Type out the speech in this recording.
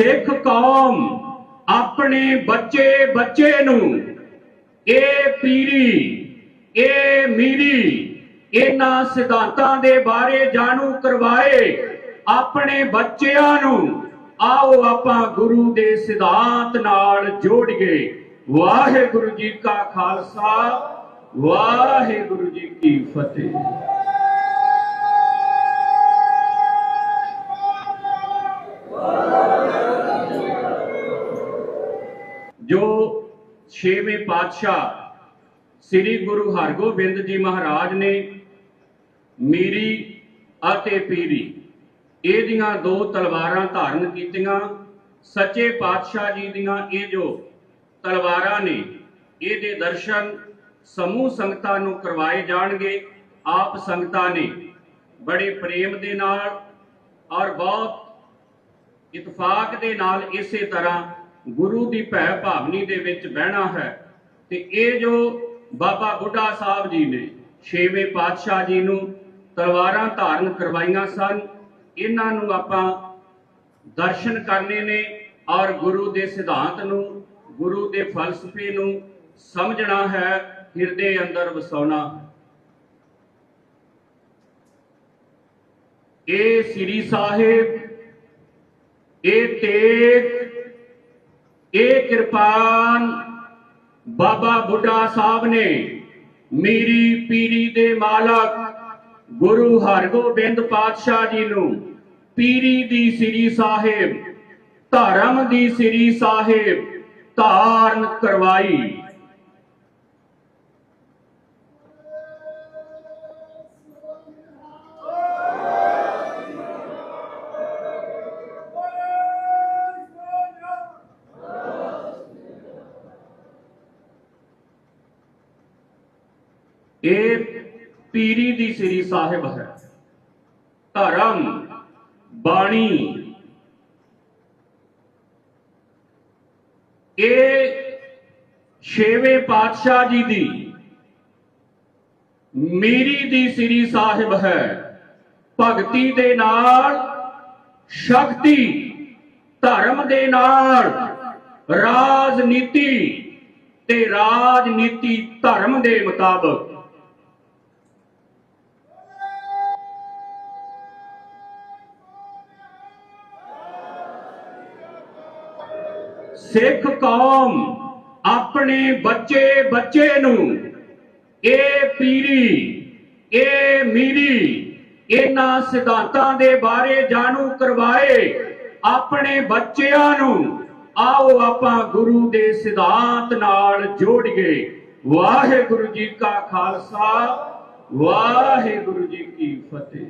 ਸਿੱਖ ਕੌਮ ਆਪਣੇ ਬੱਚੇ ਬੱਚੇ ਨੂੰ ਇਹ ਪੀਰੀ, ਇਹ ਮੀਰੀ, ਇਹਨਾਂ ਸਿਧਾਂਤਾਂ ਦੇ ਬਾਰੇ ਜਾਣੂ ਕਰਵਾਏ, ਆਪਣੇ ਬੱਚਿਆਂ ਨੂੰ ਆਓ ਆਪਾਂ ਗੁਰੂ ਦੇ ਸਿਧਾਂਤ ਨਾਲ ਜੋੜੀਏ ਵਾਹਿਗੁਰੂ ਜੀ ਕਾ ਖਾਲਸਾ, ਵਾਹਿਗੁਰੂ ਜੀ ਕੀ ਫਤਿਹ। ਜੋ ਛੇਵੇਂ ਪਾਤਸ਼ਾਹ ਸ੍ਰੀ ਗੁਰੂ ਹਰਗੋਬਿੰਦ ਜੀ ਮਹਾਰਾਜ ਨੇ ਮੀਰੀ ਅਤੇ ਪੀਰੀ ਇਹਦੀਆਂ ਦੋ ਤਲਵਾਰਾਂ ਧਾਰਨ ਕੀਤੀਆਂ। ਸੱਚੇ ਪਾਤਸ਼ਾਹ ਜੀ ਦੀਆਂ ਇਹ ਜੋ ਤਲਵਾਰਾਂ ਨੇ, ਇਹਦੇ ਦਰਸ਼ਨ ਸਮੂਹ ਸੰਗਤਾਂ ਨੂੰ ਕਰਵਾਏ ਜਾਣਗੇ, ਆਪ ਸੰਗਤਾਂ ਨੇ। ਬੜੇ ਪ੍ਰੇਮ ਦੇ ਨਾਲ ਔਰ ਬਹੁਤ ਇਤਫਾਕ ਦੇ ਨਾਲ ਇਸੇ ਤਰ੍ਹਾਂ ਗੁਰੂ ਦੀ ਭੈ ਭਾਵਨੀ ਦੇ ਵਿੱਚ ਬਹਿਣਾ ਹੈ ਤੇ ਇਹ ਜੋ ਬਾਬਾ ਬੁੱਢਾ ਸਾਹਿਬ ਜੀ ਨੇ ਛੇਵੇਂ ਪਾਤਸ਼ਾਹ ਜੀ ਨੂੰ ਤਲਵਾਰਾਂ ਧਾਰਨ ਕਰਵਾਈਆਂ ਸਨ, ਇਹਨਾਂ ਨੂੰ ਆਪਾਂ ਦਰਸ਼ਨ ਕਰਨੇ ਨੇ ਔਰ ਗੁਰੂ ਦੇ ਸਿਧਾਂਤ ਨੂੰ, ਗੁਰੂ ਦੇ ਫਲਸਫੇ ਨੂੰ ਸਮਝਣਾ ਹੈ, ਹਿਰਦੇ ਅੰਦਰ ਵਸਾਉਣਾ। ਇਹ ਸ੍ਰੀ ਸਾਹਿਬ, ਇਹ ਤੇਗ ਇਹ ਕਿਰਪਾਨ ਬਾਬਾ ਬੁੱਢਾ ਸਾਹਿਬ ਨੇ ਮੀਰੀ ਪੀਰੀ ਦੇ ਮਾਲਕ ਗੁਰੂ ਹਰਗੋਬਿੰਦ ਪਾਤਸ਼ਾਹ ਜੀ ਨੂੰ ਪੀਰੀ ਦੀ ਸ੍ਰੀ ਸਾਹਿਬ, ਧਰਮ ਦੀ ਸ੍ਰੀ ਸਾਹਿਬ ਧਾਰਨ ਕਰਵਾਈ। ਇਹ ਪੀਰੀ ਦੀ ਸ੍ਰੀ ਸਾਹਿਬ ਹੈ। ਧਰਮ, ਬਾਣੀ। ਇਹ ਛੇਵੇਂ ਪਾਤਸ਼ਾਹ ਜੀ ਦੀ ਮੀਰੀ ਦੀ ਸ੍ਰੀ ਸਾਹਿਬ ਹੈ। ਭਗਤੀ ਦੇ ਨਾਲ, ਸ਼ਕਤੀ, ਧਰਮ ਦੇ ਨਾਲ, ਰਾਜਨੀਤੀ ਤੇ ਰਾਜਨੀਤੀ ਧਰਮ ਦੇ ਮੁਤਾਬਕ ਸਿੱਖ ਕੌਮ ਆਪਣੇ ਬੱਚੇ ਬੱਚੇ ਨੂੰ ਇਹ ਪੀਰੀ ਇਹ ਮੀਰੀ, ਇਹਨਾਂ ਸਿਧਾਂਤਾਂ ਦੇ ਬਾਰੇ ਜਾਣੂ ਕਰਵਾਏ, ਆਪਣੇ ਬੱਚਿਆਂ ਨੂੰ ਆਓ ਆਪਾਂ ਗੁਰੂ ਦੇ ਸਿਧਾਂਤ ਨਾਲ ਜੋੜੀਏ। ਵਾਹਿਗੁਰੂ ਜੀ ਕਾ ਖਾਲਸਾ, ਵਾਹਿਗੁਰੂ ਜੀ ਕੀ ਫਤਿਹ।